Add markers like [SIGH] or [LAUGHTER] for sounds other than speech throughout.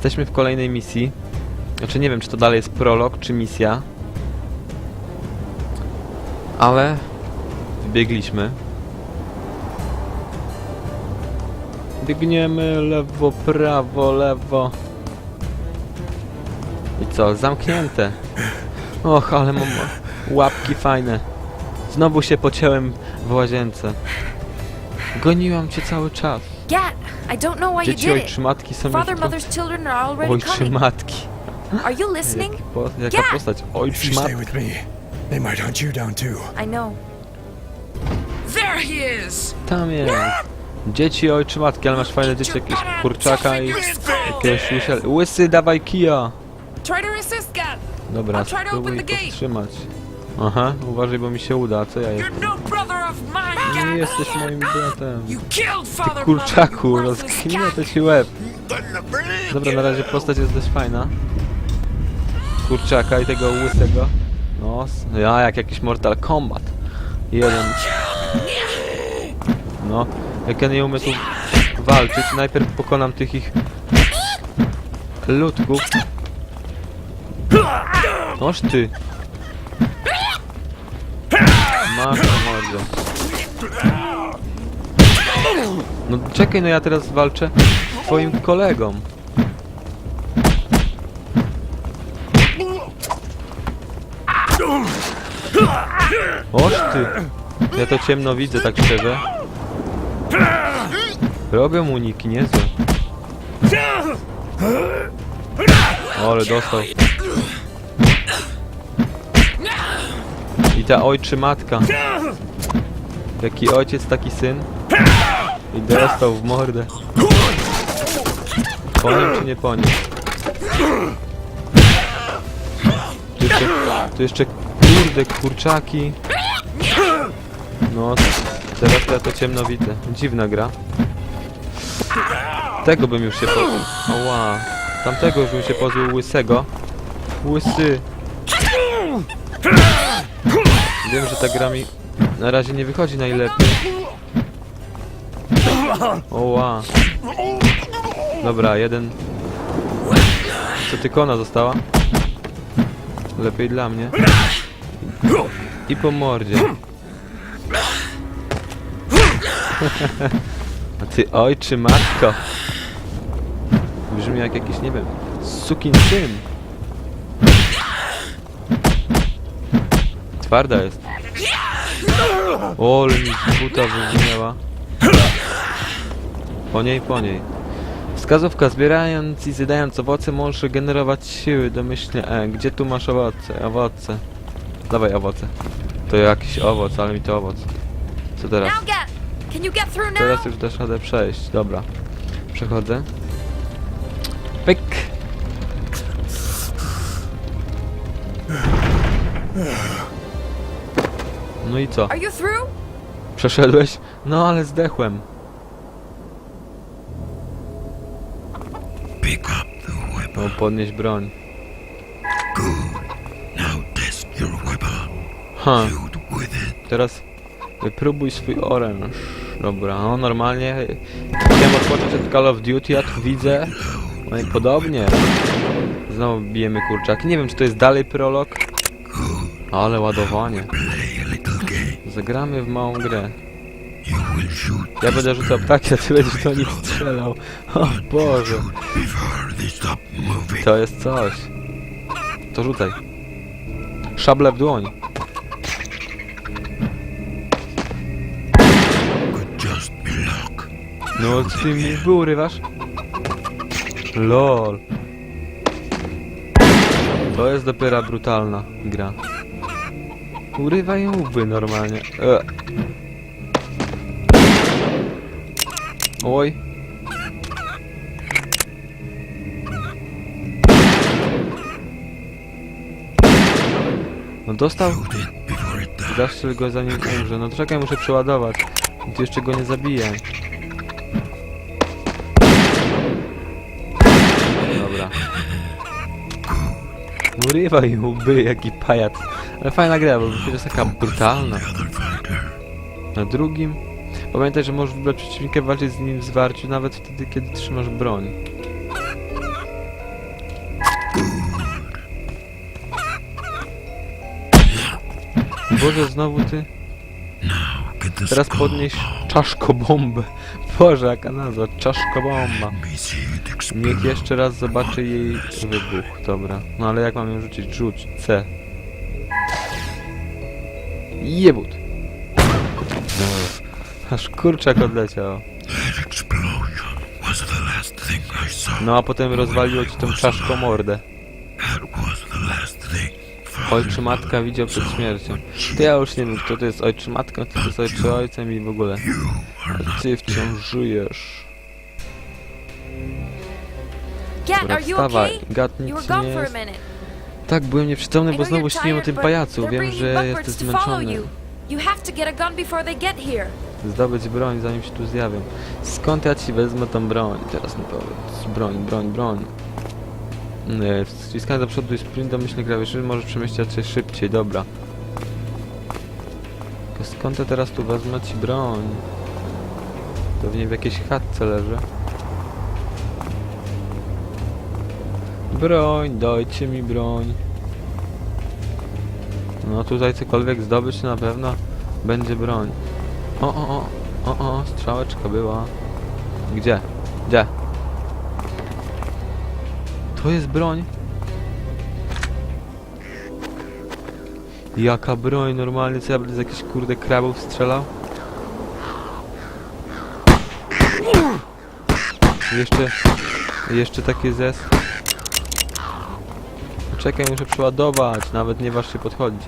Jesteśmy w kolejnej misji. Znaczy nie wiem, czy to dalej jest prolog, czy misja. Ale wbiegliśmy. Biegniemy lewo, prawo, lewo. I co? Zamknięte. Och, ale mam łapki fajne. Znowu się pociąłem w łazience. Goniłam cię cały czas. Gat, I don't know why you Dzieci did it. ojczymatki są Father, już... mother's children are already coming. Ojczymatki. Are you listening? Jak, po, jaka Yeah. postać? If you stay Ojczymatki. with me, they might hunt you down too. I know. There he is! Tam jest. Dzieci ojczymatki, ale masz fajne dzieci, jakieś kurczaka i jakiegoś łysy. Łysy, dawaj kija! Try to resist, Gat! Dobra, I'll try to spróbuj open the gate. powstrzymać. Aha, uważaj, bo mi się uda, co ja jestem? no Nie jesteś moim bratem. Mother, Kurczaku, to ci łeb. Dobra, na razie postać jest dość fajna. Kurczaka i tego łysego. No, ja jak jakiś Mortal Kombat. Jeden. No, jak ja nie umiem tu walczyć, najpierw pokonam tych ich ludków. Noż ty. Masz na mordę. No czekaj, no ja teraz walczę z twoim kolegą. Oż ty! Ja to ciemno widzę, tak szczerze. Robią uniki, niezłe. Ale dostał. I ta ojczymatka. Jaki ojciec, taki syn. I dostał w mordę. Po nim czy nie po nim? Tu jeszcze, tu jeszcze kurde kurczaki. No, teraz ja to ciemno widzę. Dziwna gra. Tego bym już się pozbył. Oła. Tamtego już bym się pozbył łysego. Łysy. Wiem, że ta gra mi na razie nie wychodzi najlepiej. Oła. Dobra, jeden. Co tylko ona została? Lepiej dla mnie. I po mordzie. A ty ojczy matko. Brzmi jak jakiś, nie wiem, sukin syn. Twarda jest. O, ale mi buta wywinęła. Po niej, po niej. Wskazówka, zbierając i zjadając owoce możesz generować siły domyślnie E. Gdzie tu masz owoce? Owoce. Dawaj owoce. To jakiś owoc, ale mi to owoc. Co teraz? Teraz już dasz radę przejść. Dobra. Przechodzę. No i co? Are you through? Przeszedłeś? No ale zdechłem. Pick up the weapon. No podnieś broń. Good. Now test your weapon. Ha. Shoot with it. Teraz wypróbuj swój oręż. Dobra, no normalnie chciałem odpocząć od Call of Duty, a tu widzę no i podobnie. Znowu bijemy kurczaki. Nie wiem, czy to jest dalej prolog. Ale ładowanie. Zagramy w małą grę. Ja będę rzucał ptaki, a ty będziesz do nich strzelał. O Boże, to jest coś. To rzucaj. Szable w dłoń. No, ty mi urywasz? LOL. To jest dopiero brutalna gra. Urywaj łby normalnie. E. Oj. No dostał? Zastrzel go zanim umrze. No czekaj, muszę przeładować. Ty jeszcze go nie zabijaj. Dobra. No rywaj łby, jaki pajac. Ale fajna gra, bo jest taka brutalna. Na drugim. Pamiętaj, że możesz wybrać przeciwnika walczyć z nim w zwarciu nawet wtedy, kiedy trzymasz broń. Boże, znowu ty. Teraz podnieś czaszkobombę. Boże, jaka nazwa, czaszkobomba. Niech jeszcze raz zobaczy jej wybuch, dobra. No ale jak mam ją rzucić? Rzuć, C. Jebut. Aż kurczak odleciał. No a potem rozwaliło ci tą czaszką mordę. Ojczy matka widział przed śmiercią. Ty ja już nie wiem kto to jest ojczy matką, kto to jest ojczy ojcem i w ogóle. Not Ty wciąż żyjesz. Gat, are you wstawaj. okay? Gat nic nie a jest. Tak, byłem nieprzytomny, bo znowu śniłem o tym pajacu. Wiem, że jesteś zmęczony. Zdobyć broń, zanim się tu zjawią. Skąd ja ci wezmę tą broń? Teraz mi powiedz. Broń, broń, broń. Nie, wciskanie do przodu i sprint domyślny klawiszy może przemieścić się szybciej, dobra. Tylko skąd ja teraz tu wezmę ci broń? Pewnie w jakiejś chatce leży. Broń, dajcie mi broń. No tutaj cokolwiek zdobyć na pewno będzie broń. O, o, o, o, o, strzałeczka była. Gdzie? Gdzie? To jest broń. Jaka broń? Normalnie co ja będę z jakichś kurde krabów strzelał? Jeszcze... Jeszcze takie zes... Czekaj, muszę przeładować, nawet nie waż się podchodzić.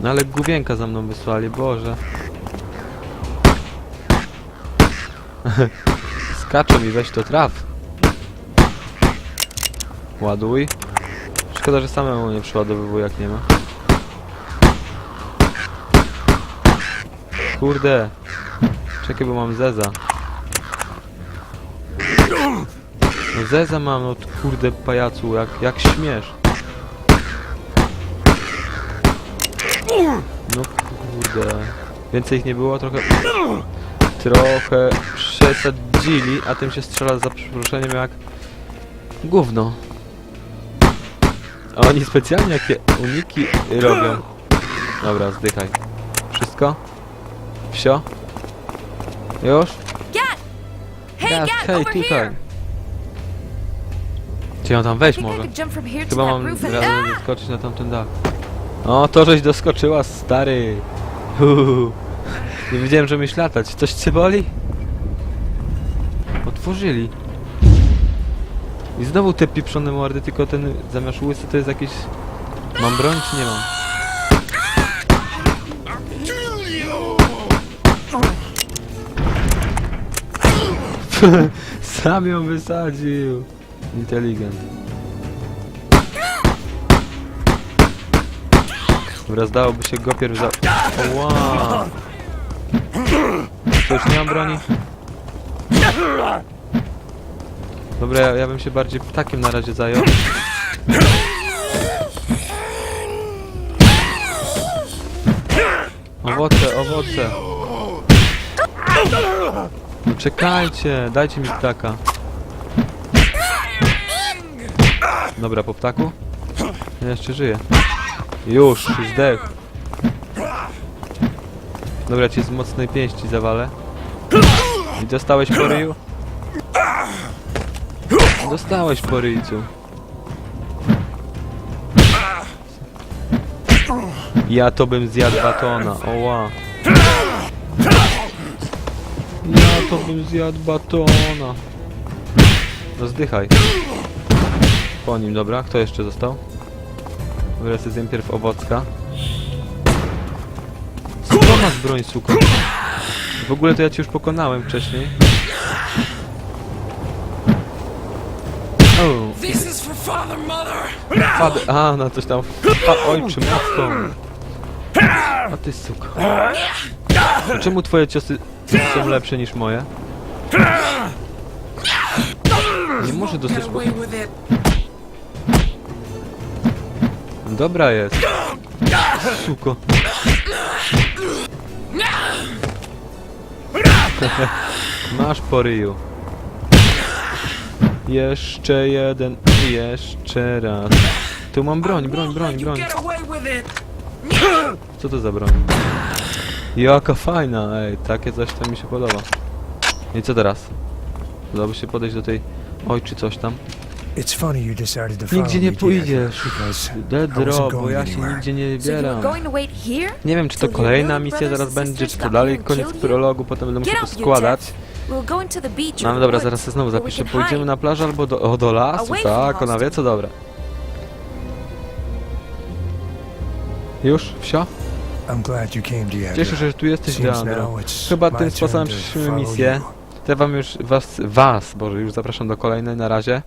No ale główienka za mną wysłali, Boże. [LAUGHS] Skaczą mi, weź to traf. Ładuj. Szkoda, że samemu nie przeładowywuję jak nie ma. Kurde. Czekaj, bo mam Zeza. No Zeza mam, no kurde pajacu, jak, jak śmiesz. No kurde. Więcej ich nie było, trochę... Trochę przesadzili, a tym się strzela za przeproszeniem jak... Gówno. A oni specjalnie jakie uniki robią. Dobra, zdychaj. Wszystko? Wsio? Już? Gat! Hej, tutaj. Czy ja tam wejść może? Chyba mam Ah! doskoczyć na tamten dach. O, to żeś doskoczyła, stary. Uhu. Nie wiedziałem, że umiesz latać. Coś cię boli? Otworzyli. I znowu te pieprzone mordy, tylko ten zamiast łysy to jest jakiś... Mam broń czy nie mam? [LAUGHS] Sam ją wysadził. Inteligent. Dobra, zdałoby się go pierw za... Ła! To już nie mam broni? Dobra, ja, ja bym się bardziej ptakiem na razie zajął. Owoce, owoce. No czekajcie, dajcie mi ptaka. Dobra, po ptaku? Ja jeszcze żyję. Już, zdech. Dobra, cię z mocnej pięści zawalę. I dostałeś po ryju? Dostałeś po ryjcu. Ja to bym zjadł batona, oła. Ja to bym zjadł batona. No zdychaj. Po nim, dobra. Kto jeszcze został? Sobie zjem pierw owocka. Skąd masz broń, suko? W ogóle to ja cię już pokonałem wcześniej. O, This is for father, mother. A, na coś tam. A, ojczym, matką. A ty suko. Czemu twoje ciosy są lepsze niż moje? Nie może dostać po... Dobra jest. Suko. [LAUGHS] Masz po ryju. Jeszcze jeden, jeszcze raz. Tu mam broń, broń, broń, broń. Co to za broń? Jaka fajna, ej, takie coś to mi się podoba. I co teraz? Udałoby się podejść do tej... Oj, czy coś tam? It's funny you decided to follow Nigdzie nie pójdziesz. Dedro, wasn't bo going ja się anywhere. nigdzie nie So you were wybieram. going to wait here? Nie wiem, czy to kolejna misja zaraz będzie, czy to dalej koniec prologu, potem będę Get musiał składać. No ale dobra, zaraz się znowu where we zapiszę. can Pójdziemy hide. na plażę albo do, o, do lasu, tak, ona wie co dobra. Już? Wsio? I'm glad you came, Diego. Cieszę się, że tu jesteś, Seems Leandro. now it's Chyba my tym sposobem follow misję. you. Te wam już, was, was, Boże, już zapraszam do kolejnej, na razie.